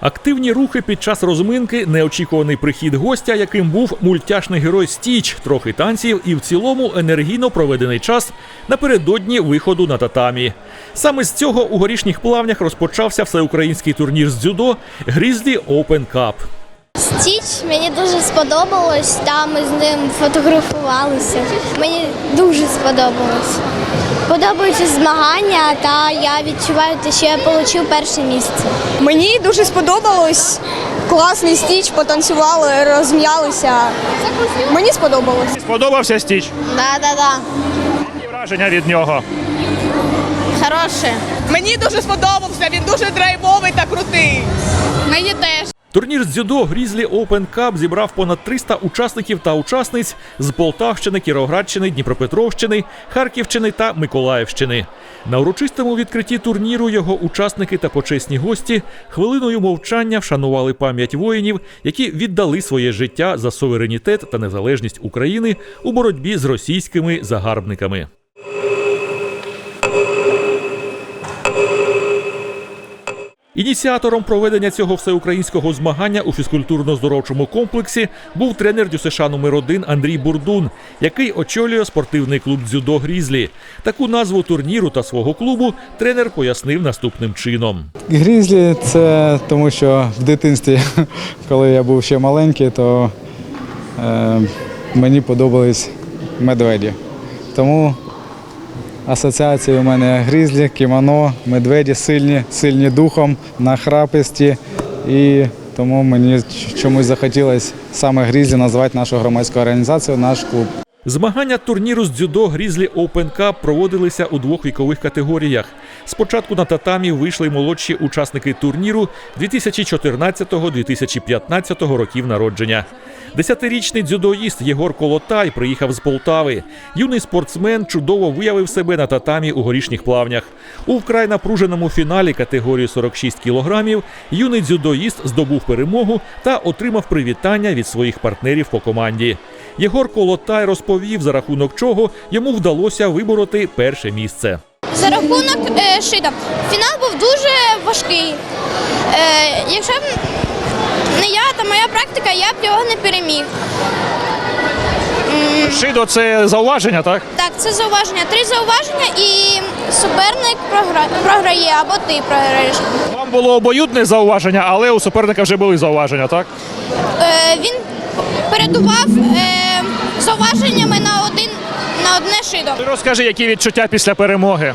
Активні рухи під час розминки, неочікуваний прихід гостя, яким був мультяшний герой Стіч, трохи танців і в цілому енергійно проведений час напередодні виходу на татамі. Саме з цього у горішніх плавнях розпочався всеукраїнський турнір з дзюдо Грізлі Open Cup. Стіч мені дуже сподобалось, там ми з ним фотографувалися. Мені дуже сподобалось. Подобаються змагання, та я відчуваю, те, що я отримав перше місце. Мені дуже сподобалось. Класний стіч, потанцювали, розм'ялися. Мені сподобалось. Сподобався стіч. Да, да, да. Які враження від нього. Хороше. Мені дуже сподобався, він дуже драйвовий та крутий. Турнір з дзюдо Грізлі Open Cup зібрав понад 300 учасників та учасниць з Полтавщини, Кіровоградщини, Дніпропетровщини, Харківщини та Миколаївщини. На урочистому відкритті турніру його учасники та почесні гості хвилиною мовчання вшанували пам'ять воїнів, які віддали своє життя за суверенітет та незалежність України у боротьбі з російськими загарбниками. Ініціатором проведення цього всеукраїнського змагання у фізкультурно-здоровчому комплексі був тренер ДЮСШ номер 1 Андрій Бурдун, який очолює спортивний клуб дзюдо Грізлі. Таку назву турніру та свого клубу тренер пояснив наступним чином. Грізлі це тому, що в дитинстві, коли я був ще маленький, то е, мені подобались медведі. Тому асоціації у мене грізлі, кімоно, медведі сильні, сильні духом, нахраписті. І тому мені чомусь захотілося саме грізлі назвати нашу громадську організацію, наш клуб. Змагання турніру з дзюдо Грізлі Open Cup проводилися у двох вікових категоріях. Спочатку на татамі вийшли молодші учасники турніру 2014-2015 років народження. Десятирічний дзюдоїст Єгор Колотай приїхав з Полтави. Юний спортсмен чудово виявив себе на татамі у горішніх плавнях. У вкрай напруженому фіналі категорії 46 кілограмів юний дзюдоїст здобув перемогу та отримав привітання від своїх партнерів по команді. Єгор Колотай розповів, за рахунок чого йому вдалося вибороти перше місце. За рахунок е, шида. Фінал був дуже важкий. Е, якщо б не я та моя практика, я б його не переміг. Шидо це зауваження, так? Так, це зауваження. Три зауваження і суперник програ... програє або ти програєш. Вам було обоюдне зауваження, але у суперника вже були зауваження, так? Е, він передував е, зауваженнями на один на одне шидо. Розкажи, які відчуття після перемоги.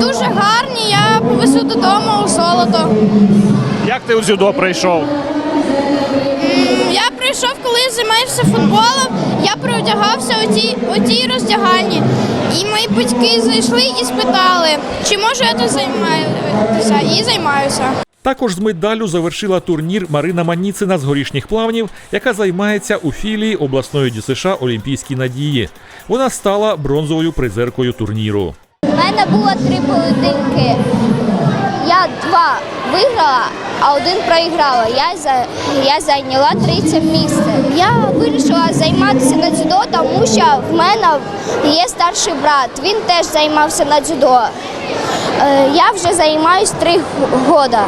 Дуже гарні. Я повезу додому золото. Як ти у дзюдо прийшов? Я прийшов, коли займався футболом. Я переодягався у тій, у тій роздягальні. І мої батьки зайшли і спитали, чи можу я тут займатися. І займаюся. Також з медаллю завершила турнір Марина Маніцина з горішніх плавнів, яка займається у філії обласної ДЮСШ Олімпійські надії. Вона стала бронзовою призеркою турніру. У мене було три поєдинки. Я два виграла, а один проіграла. Я, за, я зайняла третє місце. Я вирішила займатися на дзюдо, тому що в мене є старший брат. Він теж займався на дзюдо. Е, Я вже займаюся три роки.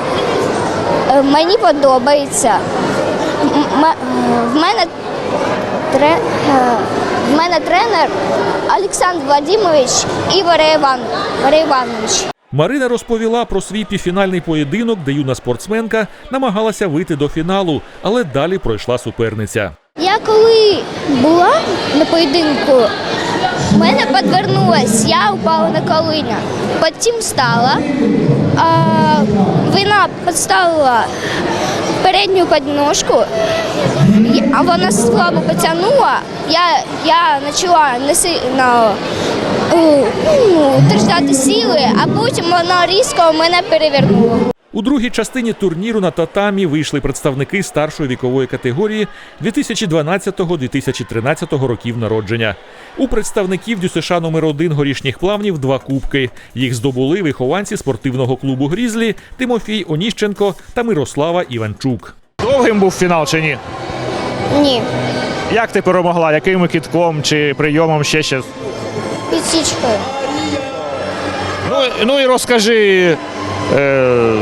Мені подобається. В мене е, в мене тренер Олександр Владимирович і Варя Іванович. Марина розповіла про свій півфінальний поєдинок, де юна спортсменка намагалася вийти до фіналу, але далі пройшла суперниця. Я коли була на поєдинку, в мене підвернулась, я впала на коліна. Потім встала, а вона підставила передню підножку, а вона слабо потягнула. Я, я почала не сильно утерждати сили, а потім вона різко мене перевернула. У другій частині турніру на татамі вийшли представники старшої вікової категорії 2012-2013 років народження. У представників ДЮСШ номер 1 горішніх плавнів два кубки. Їх здобули вихованці спортивного клубу Грізлі Тимофій Оніщенко та Мирослава Іванчук. Довгим був фінал чи ні? Ні, Як ти перемогла? Яким кітком чи прийомом ще щось? Підсічкою. Ну, ну і розкажи, е,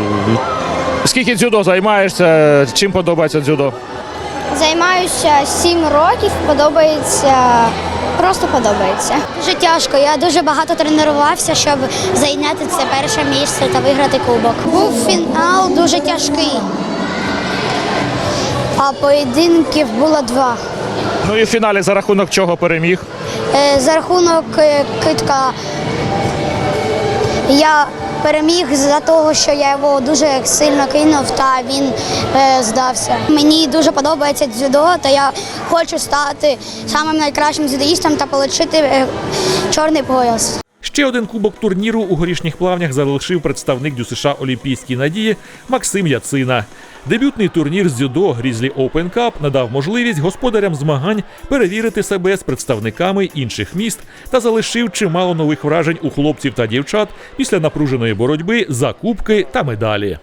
Скільки дзюдо займаєшся? Чим подобається дзюдо? Займаюся 7 років, подобається, просто подобається. Дуже тяжко. Я дуже багато тренувався, щоб зайняти це перше місце та виграти кубок. Був фінал дуже тяжкий. А поєдинків було два. Ну і в фіналі за рахунок чого переміг? Е, За рахунок е, китка я переміг за того, що я його дуже сильно кинув та він е, здався. Мені дуже подобається дзюдо, та я хочу стати самим найкращим дзюдоїстом та отримати чорний пояс. Ще один кубок турніру у горішніх плавнях залишив представник ДЮСШ Олімпійській надії Максим Яцина. Дебютний турнір з дзюдо Грізлі Open Cup надав можливість господарям змагань перевірити себе з представниками інших міст та залишив чимало нових вражень у хлопців та дівчат після напруженої боротьби за кубки та медалі.